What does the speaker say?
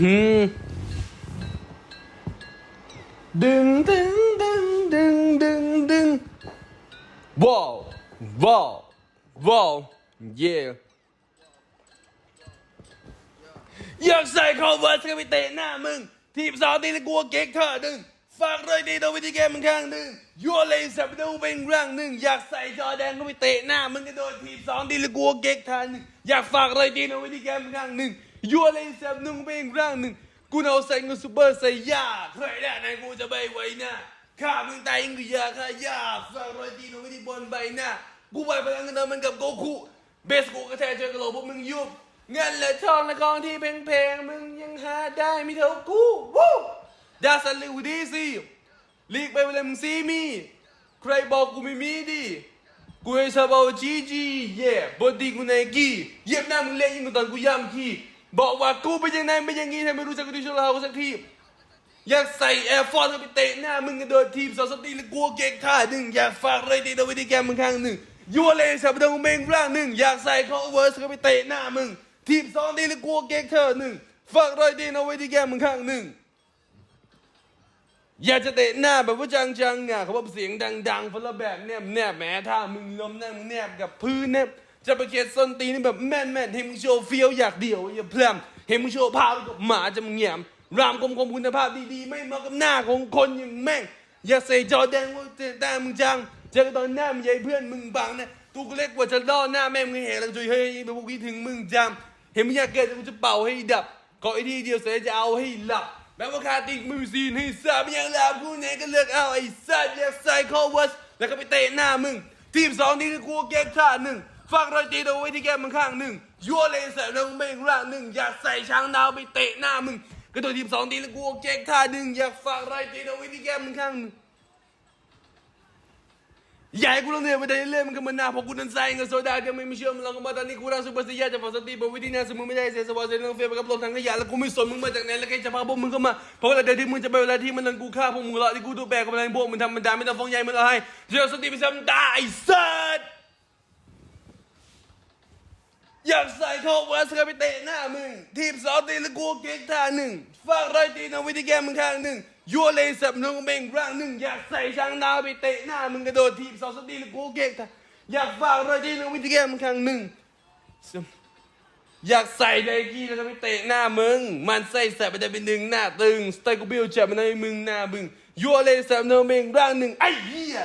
ดึงดึงดึงดึงดึงดึงว้าวว้าวว้าวเย่อยากใส่คอเวิร์สกับไปเตะหน้ามึง ทีมสาวตีตะกัวเก๊กเธอหนึ่งฝากเลยดีตัววิธีแกมึงข้างหนึ่งยัวเลยสับดูเป็นร่างหนึ่งอยากใส่จอแดนก็ไปเตะหน้ามึงกระโดดทีมสองตีตะกัวเก๊กเธอหนึ่งอยากฝากเลยดีตัววิธีแกมึงข้างหนึ่ง ยัวเลยสับดูเป็นร่างหนึ่งกูเอาใส่เงินซูเปอร์ใส่ยาใครได้ไหนกูจะไปไว้หน้าข้ามึงตายยังกูยาข้ายาฝากเลยดีตัววิธีบนใบหน้ากูไปพลังเงินเดิมมันกับโกคุเบสกูกระแทกเจอกระโหลกพวกมึงยุบเงินและทองและกองที่แพงๆมึงยังหาได้ไม่เท่ากูวู้ดาสันลิวดีสิลีกไปเวลามึงซีมี ใครบอกกูไม่มีดิกูให้ซาบาวจีจีเย่บอดี้กูไนกี้เย็บหน้ามึงเละยิ่งกว่าตอนกูย่ำขี้ บอกว่ากูเป็นยังไงไม่อย่างงี้ทำไมไม่รู้จักกูที่ชั่วเราสักทีอยากใส่แอร์ฟอร์สไปเตะหน้ามึงกระโดดทีมสองสตีและกลัวเก่งท่าหนึ่งอยากฝากเลยตีตัววิธีแกมึงข้างหนึ่งยัวเลยสับดงเมงร่างหนึ่งอยากใส่คอเวอร์สก็ไปเตะหน้ามึงทีมสองตีและกลัวเก่งเธอหนึ่งฝากเลยตีตัววิธีแกมึงข้างหนึ่งอยากจะเตะหน้าแบบว่าจังๆอะเขาบอกเสียงดังๆคนละแบบแนบแนบแหมถ้ามึงล้มหน้ามึงแนบกับพื้นแนบ จะไปเขียนส้นตีนนี่แบบแม่นๆให้มึงโชว์เฟี้ยวอยากเดี่ยวอย่าเพลมให้มึงโชว์พาวกับหมาจะมึงแหยมรามคมคมคุณภาพดีๆ ไม่เหมาะกับหน้าของคนอย่างแม่ง อย่าใส่จอแดงว่าเตะตามึงจัง เจอกันตอนหน้ามึงใหญ่เพื่อนมึงบังนะตัวกูเล็กกว่าจะล่อหน้าแม่มึงเห็นแล้วจุยเฮ้ยแบบกูคิดถึงมึงจังเห็นมึงอยากเกิดกูจะเป่าให้ดับขอไอ้ที่เดียวเสียจะเอาให้หลับแม้ว่าคาติกมือซีนให้สาบยังลับกูเนี่ยก็เลือกเอาไอ้สัตว์อยากใส่คอวัสแล้วก็ไปเตะหน้ามึงทีมสองนี่คือกูเก็บท่าหนึ่ง ฝากรอยตีเอาไว้ที่แก้มมึงข้างหนึ่งยัวเลนใส่ลงเมงร่างหนึ่งอยากใส่ช้างดาวไปเตะหน้ามึงกระโดดทีมสองตีแล้วกูเก๊กท่าหนึ่งอยากฝากรอยตีเอาไว้ที่แก้มมึงข้างหนึ่งอย่าให้กูต้องเหนื่อยไปได้เรื่อยมันก็มันหน้าเพราะกูนั้นใส่เงินโซดาก็ไม่มีเชื่อมันลองมาตอนนี้กูร่างซุปเปอร์ซียาจะฝากสติบอกวิธีนี้สมมึงไม่ได้เสียสวาเสียเรื่องเฟซไปกับลงทางขยะแล้วกูไม่สนมึงมาจากไหนแล้วใครจะพาพวกมึงเข้ามาเพราะเวลาเดินที่มึงจะไปเวลาที่มันนั่นกูฆ่าพวกมึงละที่กูตัวแบกกับอะไรพวกมึงธรรมดาไม่ต้องฟ้องใหญ่ไม่ต้องให้เดี๋ยสติไปซ้ำตาไอ้สัส อยากใส่ เข้าเวสกับไปเตะหน้ามึง ทีมสองตีและกูเก๊กท่าหนึ่งฝากไรตีนเอาวิธีแกมึงข้างหนึ่งยัวเลยสับนงเบงร่างหนึ่งอยากใส่ช้างดาวไปเตะหน้ามึงกระโดดทีมสองตีและกูเก๊กท่าอยากฝากไรตีนเอาวิธีแกมึงข้างหนึ่งอยากใส่ไดกี้แล้วก็ไปเตะหน้ามึง มันใส่แสบไปได้เป็นหนึ่งหน้าตึงสไตล์กูบี้ยวจับมันในมึงหน้ามึงยัวเลยสับนงเบงร่างหนึ่งไอ้เหี้ย